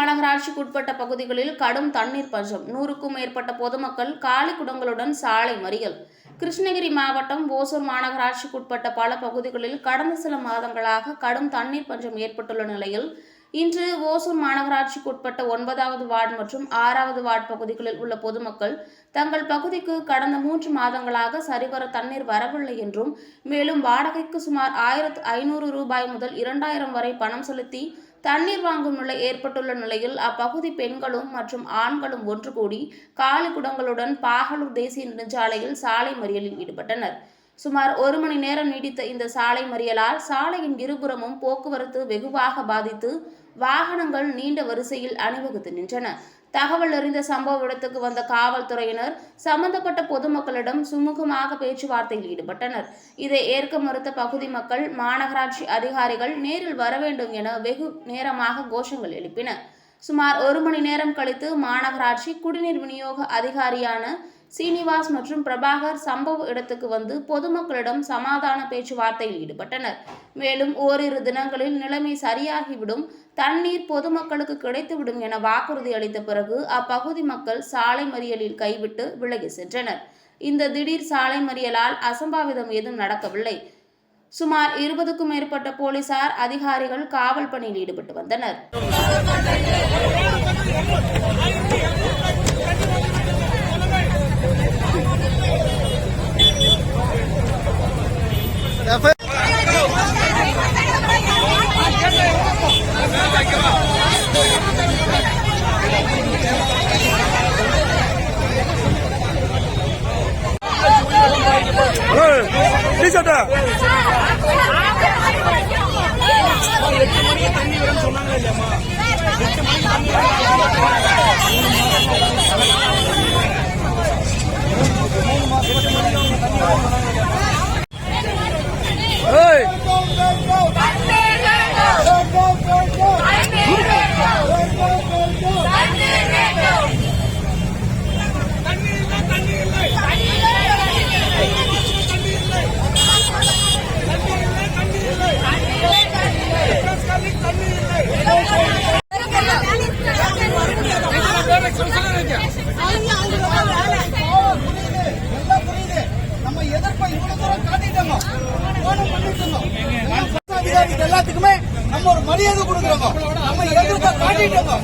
மாநகராட்சிக்கு உட்பட்ட பகுதிகளில் கடும் தண்ணீர் பஞ்சம். நூறுக்கும் மேற்பட்ட பொதுமக்கள் காலி குடங்களுடன் சாலை மறியல். கிருஷ்ணகிரி மாவட்டம் ஓசூர் மாநகராட்சிக்கு உட்பட்ட பல பகுதிகளில் கடந்த சில மாதங்களாக கடும் தண்ணீர் பஞ்சம் ஏற்பட்டுள்ள நிலையில் இன்று ஓசூர் மாநகராட்சிக்கு உட்பட்ட ஒன்பதாவது வார்டு மற்றும் ஆறாவது வார்டு பகுதிகளில் உள்ள பொதுமக்கள் தங்கள் பகுதிக்கு கடந்த மூன்று மாதங்களாக சரிவர தண்ணீர் வரவில்லை என்றும் மேலும் வாடகைக்கு சுமார் ஆயிரத்து ஐநூறு ரூபாய் முதல் இரண்டாயிரம் வரை பணம் செலுத்தி தண்ணீர் வாங்கும் நிலை ஏற்பட்டுள்ள நிலையில் அப்பகுதி பெண்களும் மற்றும் ஆண்களும் ஒன்று கூடி காலி குடங்களுடன் பாகலூர் தேசிய நெடுஞ்சாலையில் சாலை மறியலில் ஈடுபட்டனர். சுமார் ஒரு மணி நேரம் நீடித்த இந்த சாலை மறியலால் சாலையின் இருபுறமும் போக்குவரத்து வெகுவாக பாதித்து வாகனங்கள் நீண்ட வரிசையில் அணிவகுத்து நின்றன. தகவல் அறிந்த சம்பவ இடத்துக்கு வந்த காவல்துறையினர் சம்பந்தப்பட்ட பொதுமக்களிடம் சுமூகமாக பேச்சுவார்த்தையில் ஈடுபட்டனர். இதை ஏற்க மறுத்த பகுதி மக்கள் மாநகராட்சி அதிகாரிகள் நேரில் வர வேண்டும் என வெகு நேரமாக கோஷங்கள் எழுப்பின சுமார் ஒரு மணி நேரம் கழித்து மாநகராட்சி குடிநீர் விநியோக அதிகாரியான சீனிவாஸ் மற்றும் பிரபாகர் சம்பவ இடத்துக்கு வந்து பொதுமக்களிடம் சமாதான பேச்சுவார்த்தையில் ஈடுபட்டனர். மேலும் ஓரிரு தினங்களில் நிலைமை சரியாகிவிடும். தண்ணீர் பொதுமக்களுக்கு கிடைத்துவிடும் என வாக்குறுதி அளித்த பிறகு அப்பகுதி மக்கள் சாலை மறியலில் கைவிட்டு விலகி சென்றனர். இந்த திடீர் சாலை மறியலால் அசம்பாவிதம் ஏதும் நடக்கவில்லை. சுமார் இருபதுக்கும் மேற்பட்ட போலீசார் அதிகாரிகள் காவல் பணியில் ஈடுபட்டு வந்தனர். 分。哎，李小子。மரியாதை கொடுக்குறோங்க நம்ம எதிர்ப்பை காட்டிட்டோங்க